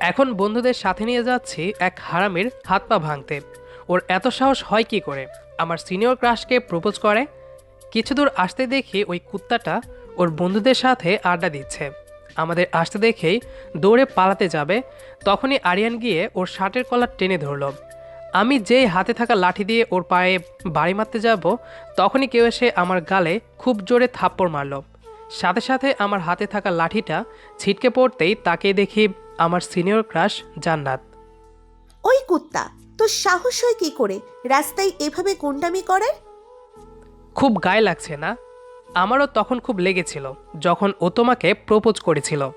এখন বন্ধুদের সাথে নিয়ে যাচ্ছি এক হারামির হাত পা ভাঙতে। ওর এত সাহস হয় কি করে? আমার সিনিয়র ক্রাশকে প্রপোজ করে। কিছু দূর আসতে দেখি ওই কুত্তাটা ওর বন্ধুদের সাথে আড্ডা দিচ্ছে। আমাদের আসতে দেখেই দৌড়ে পালাতে যাবে। তখনই আরিয়ান গিয়ে ওর শার্টের কলার টেনে ধরলো। আমি যেই হাতে থাকা লাঠি দিয়ে ওর পায়ে বাড়ি মারতে যাব, তখনই কেউ এসে আমার গালে খুব জোরে থাপ্পড় মারলো। সাথে সাথে আমার হাতে থাকা লাঠিটা ছিটকে পড়তেই তাকে দেখি আমার সিনিয়র ক্রাশ জান্নাত। ওই কুত্তা তোর সাহস হয় কি করে? রাস্তায় এভাবে গুন্ডামি করে? খুব গায়ে লাগছে না? আমারও তখন খুব লেগেছিল যখন ও তোমাকে প্রপোজ করেছিল।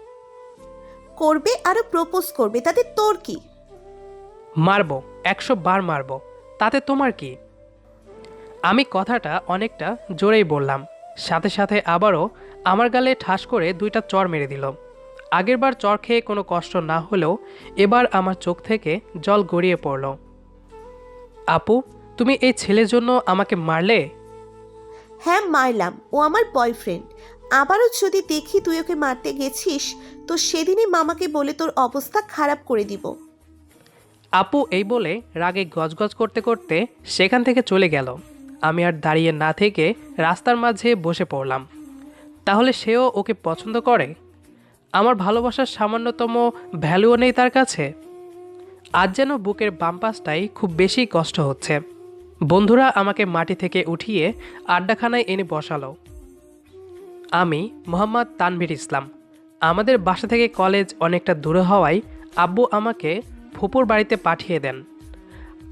করবে আরও প্রপোজ করবে তাতে তোর কি? মারবো একশো বার মারবো তাতে তোমার কি? আমি কথাটা অনেকটা জোরেই বললাম সাথে সাথে আবারও আমার গালে ঠাস করে দুইটা চর মেরে দিল। আগেরবার চর খেয়ে কোনো কষ্ট না হলেও এবার আমার চোখ থেকে জল গড়িয়ে পড়ল। আপু তুমি এই ছেলের জন্য আমাকে মারলে? হ্যাঁ মারলাম। ও আমার বয়ফ্রেন্ড আবারও যদি দেখি তুই ওকে মারতে গেছিস তো সেদিনই মামাকে বলে তোর অবস্থা খারাপ করে দিব। আপু এই বলে রাগে গজগজ করতে করতে সেখান থেকে চলে গেল। আমি আর দাঁড়িয়ে না থেকে রাস্তার মাঝে বসে পড়লাম। তাহলে সেও ওকে পছন্দ করে? আমার ভালোবাসার সামান্যতম ভ্যালুও নেই তার কাছে। আজ যেন বুকের বাম খুব বেশি কষ্ট হচ্ছে। বন্ধুরা আমাকে মাটি থেকে উঠিয়ে আড্ডাখানায় এনে বসালো। আমি মোহাম্মদ তানভীর ইসলাম। আমাদের বাসা থেকে কলেজ অনেকটা দূরে হওয়ায় আব্বু আমাকে ফুপুর বাড়িতে পাঠিয়ে দেন।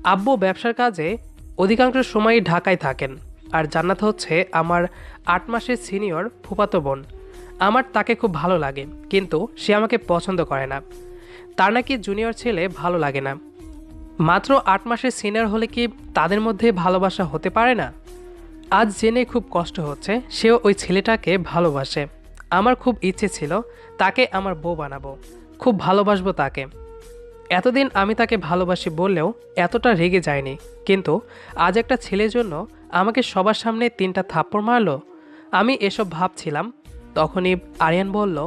আব্বু ব্যবসার কাজে অধিকাংশ সময়ই ঢাকায় থাকেন। আর জান্নাত হচ্ছে আমার আট মাসের সিনিয়র ফুপাতো বোন। আমার তাকে খুব ভালো লাগে, কিন্তু সে আমাকে পছন্দ করে না। তার নাকি জুনিয়র ছেলে ভালো লাগে না। মাত্র আট মাসের সিনিয়র হলে কি তাদের মধ্যে ভালোবাসা হতে পারে না? আজ জেনে খুব কষ্ট হচ্ছে, সেও ওই ছেলেটাকে ভালোবাসে। আমার খুব ইচ্ছে ছিল তাকে আমার বউ বানাবো, খুব ভালোবাসবো তাকে। এতদিন আমি তাকে ভালোবাসি বললেও এতটা রেগে যায়নি, কিন্তু আজ একটা ছেলের জন্য আমাকে সবার সামনে তিনটা থাপ্পড় মারলো। আমি এসব ভাবছিলাম তখনই আরিয়ান বলল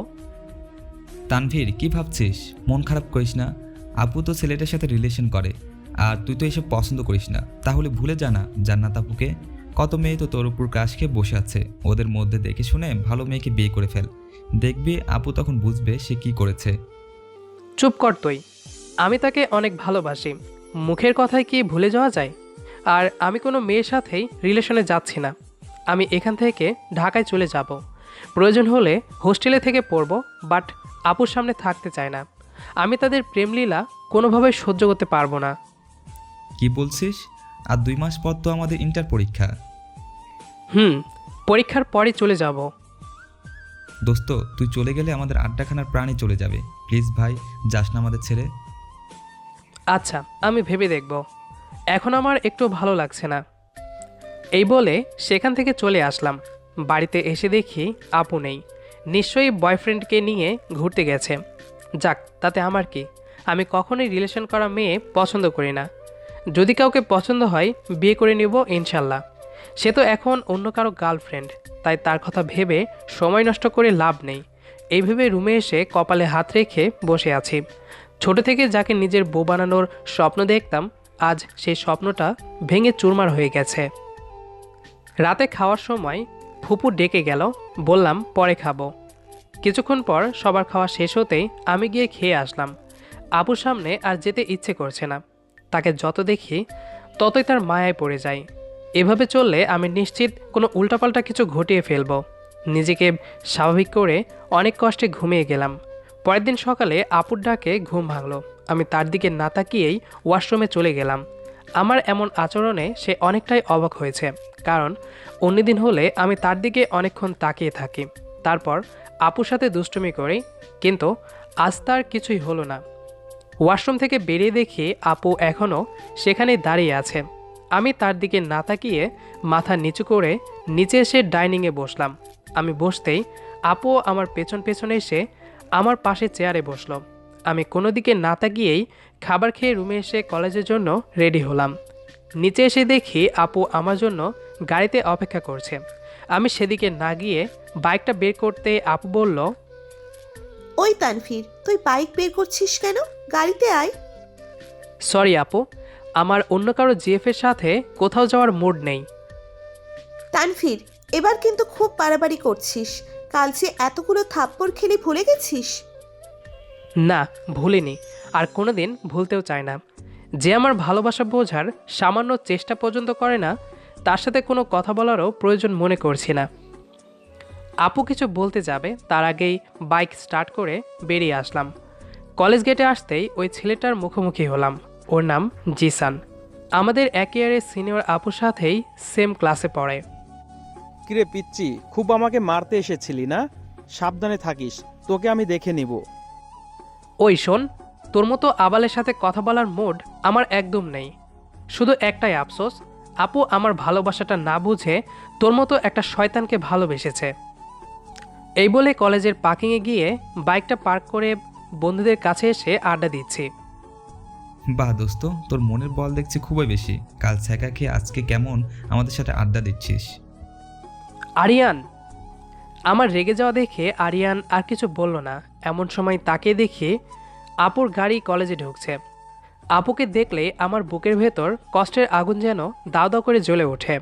তানভীর কি ভাবছিস? মন খারাপ করিস না। আপু তো ছেলেটার সাথে রিলেশন করে আর তুই তো এসব পছন্দ করিস না। তাহলে ভুলে জানা জান্নাত আপুকে। কত মেয়ে তো তোর উপর ক্রাশ খেয়ে বসে আছে। ওদের মধ্যে দেখে শুনে ভালো মেয়েকে বিয়ে করে ফেল। দেখবি আপু তখন বুঝবে সে কি করেছে। চুপ কর তুই। আমি তাকে অনেক ভালোবাসি। মুখের কথায় কি ভুলে যাওয়া যায়? আর আমি কোনো মেয়ের সাথেই রিলেশনে যাচ্ছি না। আমি এখান থেকে ঢাকায় চলে যাব। প্রয়োজন হলে হোস্টেলে থেকে পড়ব বাট আপুর সামনে থাকতে চায় না। আমি তাদের প্রেমলীলা কোনোভাবে সহ্য করতে পারব না। কি বলছিস? আর দুই মাস পর তো আমাদের ইন্টার পরীক্ষা। হুম পরীক্ষার পরে চলে যাব। দোস্ত তুই চলে গেলে আমাদের আড্ডাখানার প্রাণী চলে যাবে। প্লিজ ভাই যাস না আমাদের ছেড়ে। আচ্ছা আমি ভেবে দেখব। এখন আমার একটু ভালো লাগছে না। এই বলে সেখান থেকে চলে আসলাম। বাড়িতে এসে দেখি আপু নেই। নিশ্চয়ই বয়ফ্রেন্ডকে নিয়ে ঘুরতে গেছে। যাক, তাতে আমার কি? আমি কখনোই রিলেশন করা মেয়ে পছন্দ করি না। যদি কাউকে পছন্দ হয়, বিয়ে করে নিব ইনশাল্লাহ। সে তো এখন অন্য কারও গার্লফ্রেন্ড তাই তার কথা ভেবে সময় নষ্ট করে লাভ নেই। এই ভেবে রুমে এসে কপালে হাত রেখে বসে আছি। ছোট থেকে যাকে নিজের বউ বানানোর স্বপ্ন দেখতাম, আজ সেই স্বপ্নটা ভেঙে চুরমার হয়ে গেছে। রাতে খাওয়ার সময় ফুপু ডেকে গেল, বললাম, পরে খাব। কিছুক্ষণ পর সবার খাওয়া শেষ হতেই আমি গিয়ে খেয়ে আসলাম। আপুর সামনে আর যেতে ইচ্ছে করছে না। তাকে যত দেখি, ততই তার মায়ায় পড়ে যায় এভাবে চললে আমি নিশ্চিত কোনো উল্টাপাল্টা কিছু ঘটিয়ে ফেলব। নিজেকে স্বাভাবিক করে অনেক কষ্টে ঘুমিয়ে গেলাম। পরের দিন সকালে আপুর ডাকে ঘুম ভাঙলো। আমি তার দিকে না তাকিয়েই ওয়াশরুমে চলে গেলাম। আমার এমন আচরণে সে অনেকটাই অবাক হয়েছে, কারণ অন্যদিন হলে আমি তার দিকে অনেকক্ষণ তাকিয়ে থাকি। তারপর আপুর সাথে দুষ্টুমি করি, কিন্তু আজ তার কিছুই হলো না। ওয়াশরুম থেকে বেরিয়ে দেখি আপু এখনও সেখানেই দাঁড়িয়ে আছে। আমি তার দিকে না তাকিয়ে মাথা নিচু করে নিচে এসে ডাইনিংয়ে বসলাম। আমি বসতেই আপু আমার পেছন পেছনে এসে আমার পাশে চেয়ারে বসল। আমি কোনো দিকে না তাকিয়েই খাবার খেয়ে রুমে এসে কলেজের জন্য রেডি হলাম। নিচে এসে দেখি আপু আমার জন্য গাড়িতে অপেক্ষা করছে। আমি সেদিকে না গিয়ে বাইকটা বের করতে আপু বলল ওই তানফির তুই বাইক বের করছিস কেন? গাড়িতে আয়। সরি আপু আমার অন্য কারও জিএফের সাথে কোথাও যাওয়ার মুড নেই। তানফির এবার কিন্তু খুব বাড়াবাড়ি করছিস। কাল যে এতগুলো থাপ্পড় খেলি ভুলে গেছিস? না, ভুলিনি। আর কোনোদিন ভুলতেও চায় না। যে আমার ভালোবাসা বোঝার সামান্য চেষ্টা পর্যন্ত করে না, তার সাথে কোনো কথা বলারও প্রয়োজন মনে করছি না। আপু কিছু বলতে যাবে, তার আগেই বাইক স্টার্ট করে বেরিয়ে আসলাম। কলেজ গেটে আসতেই ওই ছেলেটার মুখোমুখি হলাম। ওর নাম জিসান। আমাদের এক ইয়ারের সিনিয়র আপুর সাথেই সেম ক্লাসে পড়ে। কিরে পিচ্ছি খুব আমাকে মারতে এসেছিলি না? সাবধানে থাকিস, তোকে আমি দেখে নিব। ওই শোন তোর মতো আবালের সাথে কথা বলার মুড আমার একদম নেই। শুধু একটাই আফসোস আপু আমার ভালোবাসাটা না বুঝে তোর মতো একটা শয়তানকে ভালোবেসেছে। এই বলে কলেজের পার্কিংয়ে গিয়ে বাইকটা পার্ক করে বন্ধুদের কাছে এসে আড্ডা দিচ্ছি। বাহ দোস্ত তোর মনের বল দেখছি খুবই বেশি। কাল ছ্যাঁকা খেয়ে আজকে কেমন আমাদের সাথে আড্ডা দিচ্ছিস? আরিয়ান! আমার রেগে যাওয়া দেখে আরিয়ান আর কিছু বলল না। এমন সময় তাকে দেখে আপুর গাড়ি কলেজে ঢুকছে। আপুকে দেখলে আমার বুকের ভেতর কষ্টের আগুন যেন দাও দাও করে জ্বলে ওঠে।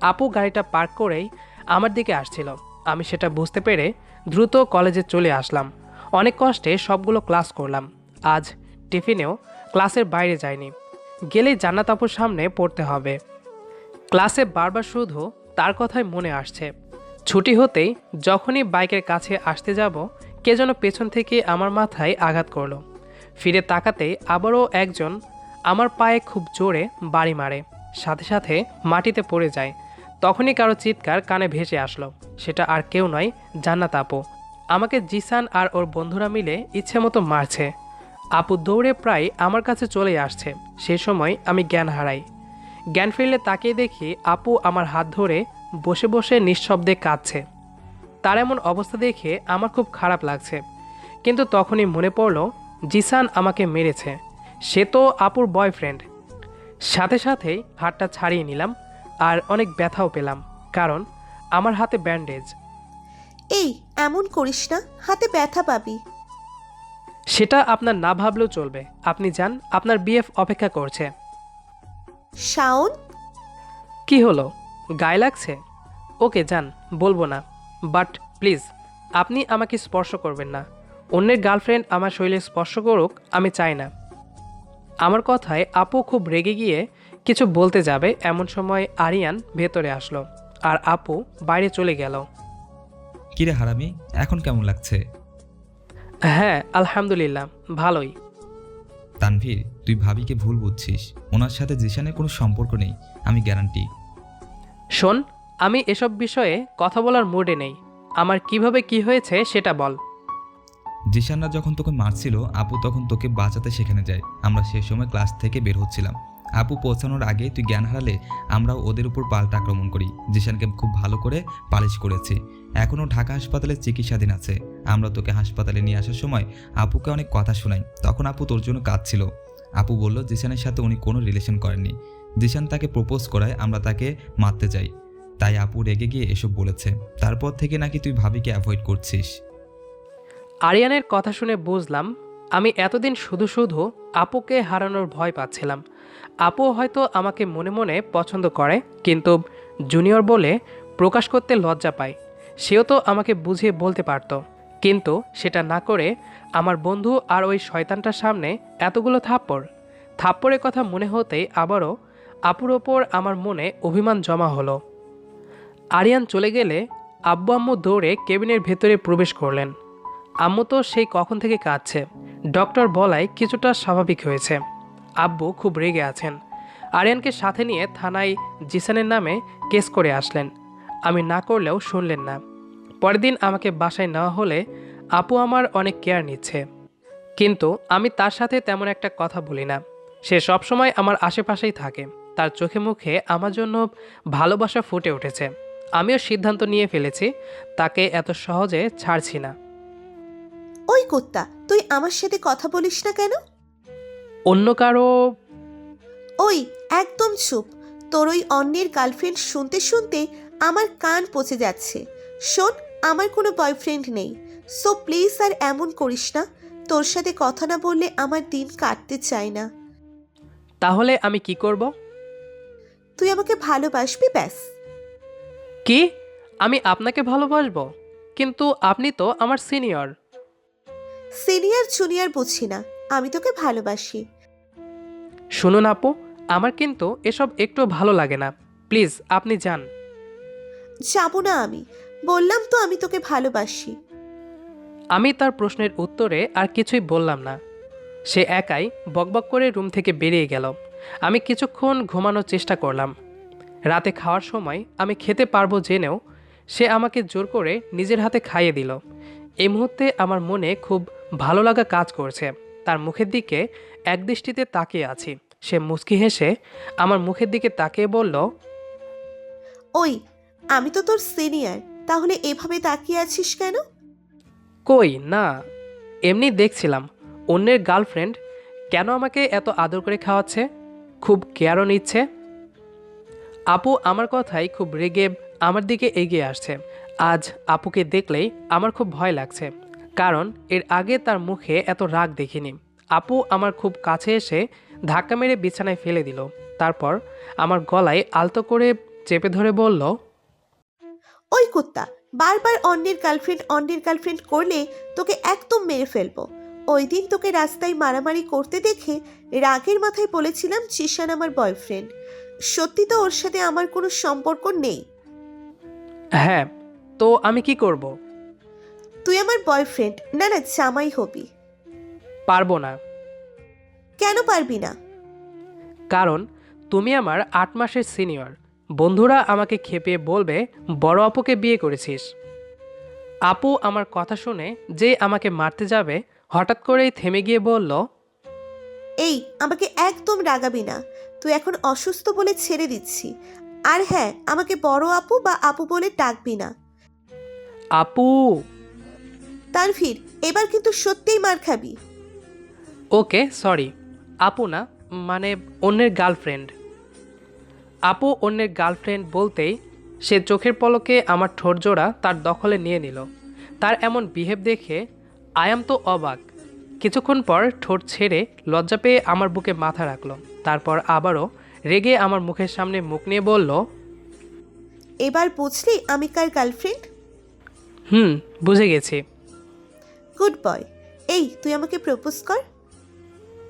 আপু গাড়িটা পার্ক করেই আমার দিকে আসছিল। আমি সেটা বুঝতে পেরে দ্রুত কলেজে চলে আসলাম। অনেক কষ্টে সবগুলো ক্লাস করলাম। আজ টিফিনেও ক্লাসের বাইরে যাইনি। গেলেই জান্নাত আপুর সামনে পড়তে হবে। ক্লাসে বারবার শুধু তার কথাই মনে আসছে। ছুটি হতেই যখনই বাইকের কাছে আসতে যাব কে যেন পেছন থেকে আমার মাথায় আঘাত করল। ফিরে তাকাতে আবারও একজন আমার পায়ে খুব জোরে বাড়ি মারে, সাথে সাথে মাটিতে পড়ে যায়। তখনই কারও চিৎকার কানে ভেসে আসলো। সেটা আর কেউ নয়, জান্নাত আপু। আমাকে জিসান আর ওর বন্ধুরা মিলে ইচ্ছে মতো মারছে। আপু দৌড়ে প্রায় আমার কাছে চলে আসছে। সে সময় আমি জ্ঞান হারাই। জ্ঞান ফিরলে তাকিয়ে দেখি আপু আমার হাত ধরে বসে বসে নিঃশব্দে কাঁদছে। তার এমন অবস্থা দেখে আমার খুব খারাপ লাগছে। কিন্তু তখনই মনে পড়ল জিসান আমাকে মেরেছে। সে তো আপুর বয়ফ্রেন্ড সাথে সাথেই হাতটা ছাড়িয়ে নিলাম আর অনেক ব্যথাও পেলাম কারণ আমার হাতে ব্যান্ডেজ এই এমন করিস না হাতে ব্যথা পাবি। সেটা আপনার না ভাবলেও চলবে। আপনি যান আপনার বিএফ অপেক্ষা করছে। শাওন? কি হলো? গায়ে লাগছে? ওকে যান বলব না। বাট প্লিজ আপনি আমাকে স্পর্শ করবেন না। অন্যের গার্লফ্রেন্ড আমার শরীরে স্পর্শ করুক আমি চাই না। আমার কথায় আপু খুব রেগে গিয়ে কিছু বলতে যাবে এমন সময় আরিয়ান ভেতরে আসলো আর আপু বাইরে চলে গেল। কিরে হারামি এখন কেমন লাগছে? হ্যাঁ আলহামদুলিল্লাহ ভালোই। তানভীর তুই ভাবিকে ভুল বুঝছিস। ওনার সাথে জিশানের কোনো সম্পর্ক নেই আমি গ্যারান্টি শোন আমি এসব বিষয়ে কথা বলার মুডে নেই। আমার কীভাবে কি হয়েছে সেটা বল। জিশানরা যখন তোকে মারছিল, আপু তখন তোকে বাঁচাতে সেখানে যায়। আমরা সে সময় ক্লাস থেকে বের হচ্ছিলাম। আপু পৌঁছানোর আগে তুই জ্ঞান হারালে আমরাও ওদের উপর পাল্টা আক্রমণ করি। জিশানকে খুব ভালো করে পালিশ করেছি। এখনও ঢাকা হাসপাতালে চিকিৎসাধীন আছে। আমরা তোকে হাসপাতালে নিয়ে আসার সময় আপুকে অনেক কথা শোনাই। তখন আপু তোর জন্য কাঁদছিল। আপু বলল, জিশানের সাথে উনি কোনো রিলেশন করেননি। জিশান তাকে প্রপোজ করায়, আমরা তাকে মারতে যাই। তাই আপু রেগে গিয়ে এসব বলেছে। তারপর থেকে নাকি তুই ভাবিকে অ্যাভয়েড করছিস। আরিয়ানের কথা শুনে বুঝলাম, আমি এতদিন শুধু শুধু আপুকে হারানোর ভয় পাচ্ছিলাম। আপু হয়তো আমাকে মনে মনে পছন্দ করে, কিন্তু জুনিয়র বলে প্রকাশ করতে লজ্জা পায়। সেও তো আমাকে বুঝিয়ে বলতে পারত। কিন্তু সেটা না করে আমার বন্ধু আর ওই শয়তানটার সামনে এতগুলো থাপ্পড়। থাপ্পড়ের কথা মনে হতেই আবারও আপুর ওপর আমার মনে অভিমান জমা হলো। আরিয়ান চলে গেলে আব্বু আম্মু দৌড়ে কেবিনের ভেতরে প্রবেশ করলেন। আম্মু তো সেই কখন থেকে কাঁদছে। ডক্টর বলায় কিছুটা স্বাভাবিক হয়েছে। আব্বু খুব রেগে আছেন। আরিয়ানকে সাথে নিয়ে থানায় জিসানের নামে কেস করে আসলেন। আমি না করলেও শুনলেন না। পরের দিন আমাকে বাসায় নেওয়া হলে আপু আমার অনেক কেয়ার নিচ্ছে। কিন্তু আমি তার সাথে তেমন একটা কথা বলি না। সে সবসময় আমার আশেপাশেই থাকে। তার চোখে মুখে আমার জন্য ভালোবাসা ফুটে উঠেছে। আমিও সিদ্ধান্ত নিয়ে ফেলেছি তাকে এত সহজে ছাড়ছি না। ওই কুত্তা তুই আমার সাথে কথা বলিস না কেন? অন্য কারও ওই একদম চুপ। তোর ওই অন্যের গার্লফ্রেন্ড শুনতে শুনতে আমার কান পচে যাচ্ছে। শোন আমার কোনো বয়ফ্রেন্ড নেই। সো প্লিজ আর এমন করিস না তোর সাথে কথা না বললে আমার দিন কাটতে চায় না। তাহলে আমি কি করব? তুই আমাকে ভালোবাসবি ব্যাস। কি? আমি আপনাকে ভালোবাসবো কিন্তু আপনি তো আমার সিনিয়র। সিনিয়র জুনিয়র বুঝি না আমি তোকে ভালোবাসি। শুনুন আপু আমার কিন্তু এসব একটু ভালো লাগে না। প্লিজ আপনি যান। যাব না আমি বললাম তো আমি তোকে ভালোবাসি। আমি তার প্রশ্নের উত্তরে আর কিছুই বললাম না। সে একাই বকবক করে রুম থেকে বেরিয়ে গেল। আমি কিছুক্ষণ ঘুমানোর চেষ্টা করলাম। রাতে খাওয়ার সময় আমি খেতে পারব জেনেও সে আমাকে জোর করে নিজের হাতে খাইয়ে দিল। এই মুহূর্তে আমার মনে খুব ভালো লাগা কাজ করছে। তার মুখের দিকে একদৃষ্টিতে তাকিয়ে আছি। সে মুচকি হেসে আমার মুখের দিকে তাকিয়ে বলল ওই আমি তো তোর সিনিয়র তাহলে এভাবে তাকিয়ে আছিস কেন? কই না এমনি দেখছিলাম। অন্যের গার্লফ্রেন্ড কেন আমাকে এত আদর করে খাওয়াচ্ছে? খুব কেয়ারও নিচ্ছে। আপু আমার কথাই খুব রেগে আমার দিকে এগিয়ে আসছে। আজ আপুকে দেখলেই আমার খুব ভয় লাগছে, কারণ এর আগে তার মুখে এত রাগ দেখিনি। আপু আমার খুব কাছে এসে ধাক্কা মেরে বিছানায় ফেলে দিল, তারপর আমার গলায় আলতো করে চেপে ধরে বলল, ওই কুত্তা, বারবার অন্যের গার্লফ্রেন্ড অন্যের গার্লফ্রেন্ড করলে তোকে একদম মেরে ফেলব। ওই দিন তোকে রাস্তায় মারামারি করতে দেখে রাগের মাথায় বলেছিলাম জিশান আমার বয়ফ্রেন্ড সত্যি তো ওর সাথে আমার কোনো সম্পর্ক নেই। হ্যাঁ তো আমি কি করব? তুই আমার বয়ফ্রেন্ড না না জামাই হবি। পারব না। কেন পারবি না? কারণ তুমি আমার আট মাসের সিনিয়র বন্ধুরা আমাকে খেপিয়ে বলবে বড় আপুকে বিয়ে করেছিস। আপু আমার কথা শুনে যে আমাকে মারতে যাবে হঠাৎ করেই থেমে গিয়ে বলল এই আমাকে একদম রাগাবি না। তুই এখন অসুস্থ বলে ছেড়ে দিচ্ছি। আর হ্যাঁ আমাকে বড় আপু বা আপু বলে ডাকবি না। আপু! তানভীর এবার কিন্তু সত্যিই মার খাবি। Okay sorry. আপু না মানে অন্যের গার্লফ্রেন্ড। আপু অন্যের গার্লফ্রেন্ড বলতেই সে চোখের পলকে আমার ঠোঁট জোড়া তার দখলে নিয়ে নিল। তার এমন বিহেভ দেখে আয়াম তো অবাক। কিছুক্ষণ পর ঠোঁট ছেড়ে লজ্জা পেয়ে আমার বুকে মাথা রাখল। তারপর আবারও রেগে আমার মুখের সামনে মুখ নিয়ে বলল এবার বুঝলি আমি কার গার্লফ্রেন্ড হুম বুঝে গেছি। গুড বয় এই তুই আমাকে প্রপোজ কর।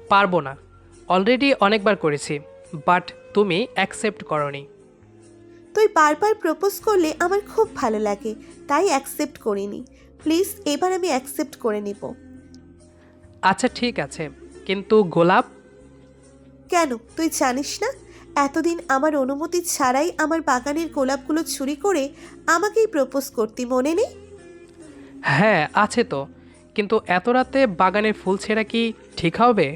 পারব না। অলরেডি অনেকবার করেছি বাট তুমি অ্যাকসেপ্ট করনি। তুই বারবার প্রপোজ করলে আমার খুব ভালো লাগে তাই অ্যাকসেপ্ট করিনি। প্লিজ এবার আমি অ্যাকসেপ্ট করে নিব। আচ্ছা ঠিক আছে। কিন্তু গোলাপ কেন? তুই জানিস না? এতদিন আমার অনুমতি ছাড়াই আমার বাগানের গোলাপগুলো চুরি করে আমাকেই প্রপোজ করতি মনে নেই? হ্যাঁ আছে তো। কিন্তু এত রাতে বাগানের ফুল ছেঁড়া কি ঠিক হবে?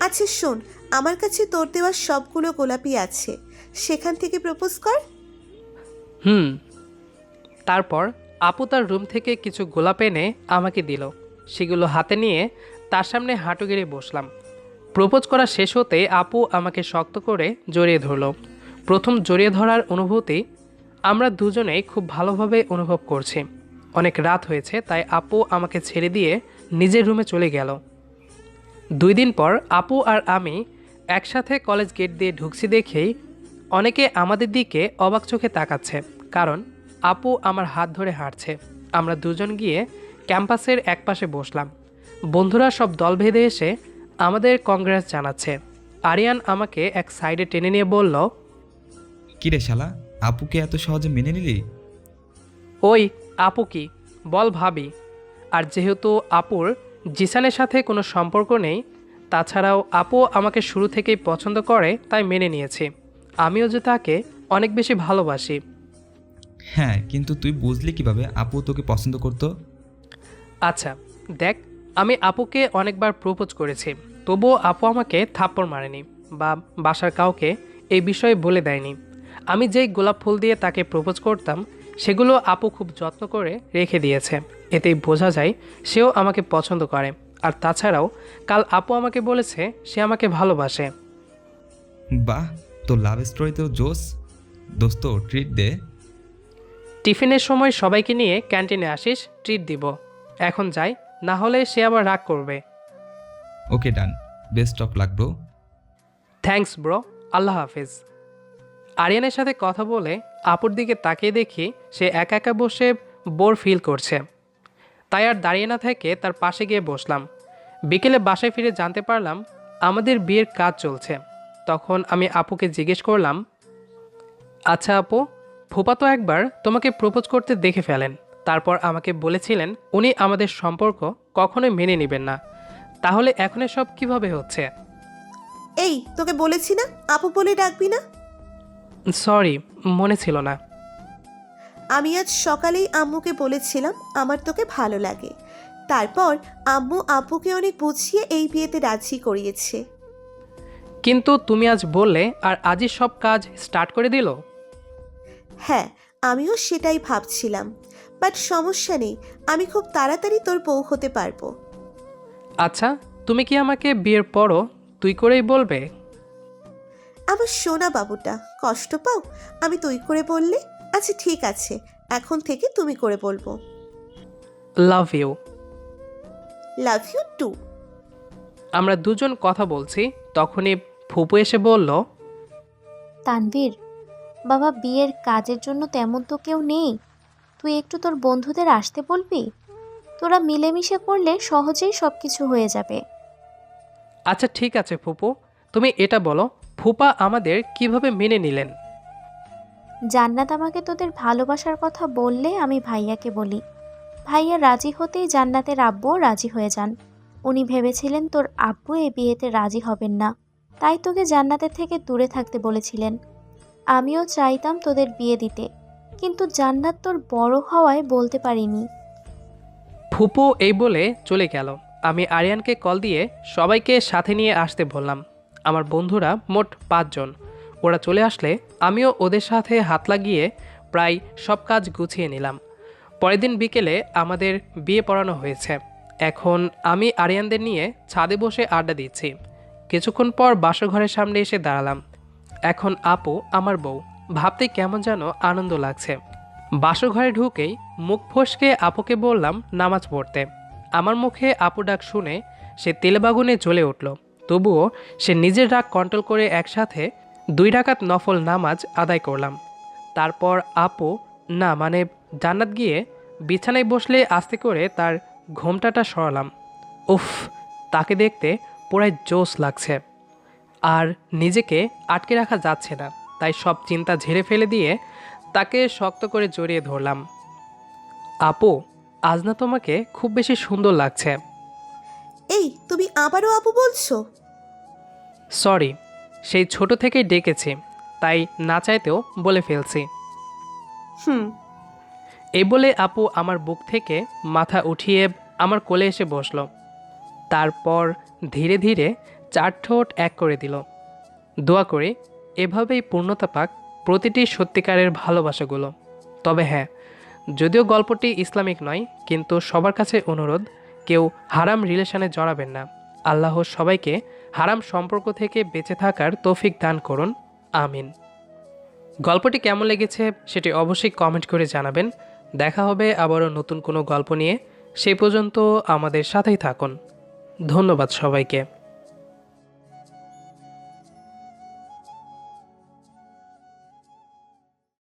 আচ্ছা শোন আমার কাছে তোর দেওয়া সবগুলো গোলাপই আছে। সেখান থেকে প্রপোজ কর। হুম। তারপর আপু তার রুম থেকে কিছু গোলাপ এনে আমাকে দিল। সেগুলো হাতে নিয়ে তার সামনে হাঁটু গেড়ে বসলাম। প্রপোজ করা শেষ হতে আপু আমাকে শক্ত করে জড়িয়ে ধরলো। প্রথম জড়িয়ে ধরার অনুভূতি আমরা দুজনেই খুব ভালোভাবে অনুভব করছি। অনেক রাত হয়েছে, তাই আপু আমাকে ছেড়ে দিয়ে নিজের রুমে চলে গেল। দুই দিন পর আপু আর আমি একসাথে কলেজ গেট দিয়ে ঢুকছি দেখেই অনেকে আমাদের দিকে অবাক চোখে তাকাচ্ছে, কারণ আপু আমার হাত ধরে হাঁটছে। আমরা দুজন গিয়ে ক্যাম্পাসের একপাশে বসলাম। বন্ধুরা সব দল ভেদে এসে আমাদের কংগ্রেস জানাচ্ছে। আরিয়ান আমাকে এক সাইডে টেনে নিয়ে বলল কিরে শালা আপুকে এত সহজে মেনে নিলি? ওই আপু কি? বল ভাবি। আর যেহেতু আপুর জিসানের সাথে কোনো সম্পর্ক নেই তাছাড়াও আপু আমাকে শুরু থেকেই পছন্দ করে তাই মেনে নিয়েছি। আমিও যে তাকে অনেক বেশি ভালোবাসি। হ্যাঁ কিন্তু তুই বুঝলি কীভাবে আপু তোকে পছন্দ করতো? আচ্ছা দেখ আমি আপুকে অনেকবার প্রপোজ করেছি তবুও আপু আমাকে থাপ্পড় মারেনি বা বাসার কাউকে এই বিষয়ে বলে দেয়নি। আমি যেই গোলাপ ফুল দিয়ে তাকে প্রপোজ করতাম সেগুলো আপু খুব যত্ন করে রেখে দিয়েছে। এতেই বোঝা যায় সেও আমাকে পছন্দ করে। আর তাছাড়াও কাল আপু আমাকে বলেছে সে আমাকে ভালোবাসে। বাহ তোর লাভ স্টোরিতেও জোস দোস্ত ট্রিট দে। টিফিনের সময় সবাইকে নিয়ে ক্যান্টিনে আসিস ট্রিট দিব। এখন যাই। না হলে সে আবার রাগ করবে। Okay done. Best of luck bro. Thanks bro. আল্লাহ হাফিজ। আরিয়ানের সাথে কথা বলে আপুর দিকে তাকিয়ে দেখি সে একা একা বসে বোর ফিল করছে। তাই আর দাঁড়িয়ে না থেকে তার পাশে গিয়ে বসলাম। বিকেলে বাসায় ফিরে জানতে পারলাম আমাদের বিয়ের কাজ চলছে। তখন আমি আপুকে জিজ্ঞেস করলাম আচ্ছা আপু ফুপা তো একবার তোমাকে প্রপোজ করতে দেখে ফেলেন। তারপর আমাকে বলেছিলেন উনি আমাদের সম্পর্ক কখনোই মেনে নেবেন না। তাহলে এখন সব কীভাবে হচ্ছে? এই তোকে বলেছি না? আপু বলে ডাকবি না? সরি মনে ছিল না। আমি আজ সকালেই আম্মুকে বলেছিলাম আমার তোকে ভালো লাগে। তারপর আম্মু আপুকে অনেক বুঝিয়ে এই বিয়েতে রাজি করিয়েছে। কিন্তু তুমি আজ বললে আর আজই সব কাজ স্টার্ট করে দিল? হ্যাঁ আমিও সেটাই ভাবছিলাম। বাট সমস্যা নেই আমি খুব তাড়াতাড়ি তোর বউ হতে পারব। আচ্ছা তুমি কি আমাকে বিয়ের পরও তুই করেই বলবে? আমার সোনা বাবুটা কষ্ট পাও? আমি তুই করে বললে? আচ্ছা ঠিক আছে এখন থেকে তুমি করে বলব। Love you. Love you too. আমরা দুজন কথা বলছি তখনই ফুপু এসে বলল তানভীর বাবা বিয়ের কাজের জন্য তেমন তো কেউ নেই। তুই একটু তোর বন্ধুদের আসতে বলবি? তোরা মিলেমিশে করলে সহজেই সব কিছু হয়ে যাবে। আচ্ছা ঠিক আছে ফুপু। তুমি এটা বলো ফুপা আমাদের কীভাবে মেনে নিলেন? জান্নাত আমাকে তোদের ভালোবাসার কথা বললে আমি ভাইয়াকে বলি। ভাইয়া রাজি হতেই জান্নাতের আব্বুও রাজি হয়ে যান। উনি ভেবেছিলেন তোর আব্বু এই বিয়েতে রাজি হবেন না। তাই তোকে জান্নাতের থেকে দূরে থাকতে বলেছিলেন। আমিও চাইতাম তোদের বিয়ে দিতে। কিন্তু জান্নাত তোর বড় হওয়ায় বলতে পারিনি। ফুপু এই বলে চলে গেল। আমি আরিয়ানকে কল দিয়ে সবাইকে সাথে নিয়ে আসতে বললাম। আমার বন্ধুরা মোট পাঁচজন। ওরা চলে আসলে আমিও ওদের সাথে হাত লাগিয়ে প্রায় সব কাজ গুছিয়ে নিলাম। পরের দিন বিকেলে আমাদের বিয়ে পড়ানো হয়েছে। এখন আমি আরিয়ানদের নিয়ে ছাদে বসে আড্ডা দিচ্ছি। কিছুক্ষণ পর বাসঘরের সামনে এসে দাঁড়ালাম। এখন আপু আমার বউ। ভাবতে কেমন যেন আনন্দ লাগছে। বাসঘরে ঢুকেই মুখ ফসকে আপুকে বললাম, নামাজ পড়তে। আমার মুখে আপু ডাক শুনে সে তেলবাগুনে জ্বলে উঠল। তবুও সে নিজের রাগ কন্ট্রোল করে একসাথে দুই ডাকাত নফল নামাজ আদায় করলাম। তারপর আপু, না মানে জান্নাত গিয়ে বিছানায় বসলে আস্তে করে তার ঘোমটাটা সরালাম। উফ, তাকে দেখতে পুরাই জোশ লাগছে। আর নিজেকে আটকে রাখা যাচ্ছে না। তাই সব চিন্তা ঝেড়ে ফেলে দিয়ে তাকে শক্ত করে জড়িয়ে ধরলাম। আপু আজ না তোমাকে খুব বেশি সুন্দর লাগছে। এই তুমি আবারও আপু বলছো? সরি সেই ছোট থেকেই ডেকেছি তাই না চাইতেও বলে ফেলছি। হুম। এই বলে আপু আমার বুক থেকে মাথা উঠিয়ে আমার কোলে এসে বসল। তারপর ধীরে ধীরে চার ঠোঁট এক করে দিল। দোয়া করে এভাবেই পূর্ণতা পাক প্রতিটি সত্যিকারের ভালোবাসাগুলো। তবে হ্যাঁ যদিও গল্পটি ইসলামিক নয়, কিন্তু সবার কাছে অনুরোধ, কেউ হারাম রিলেশনে জড়াবেন না। আল্লাহ সবাইকে হারাম সম্পর্ক থেকে বেঁচে থাকার তৌফিক দান করুন। আমিন। গল্পটি কেমন লেগেছে সেটি অবশ্যই কমেন্ট করে জানাবেন। দেখা হবে আবারও নতুন কোনো গল্প নিয়ে। সেই পর্যন্ত আমাদের সাথেই থাকুন। ধন্যবাদ সবাইকে।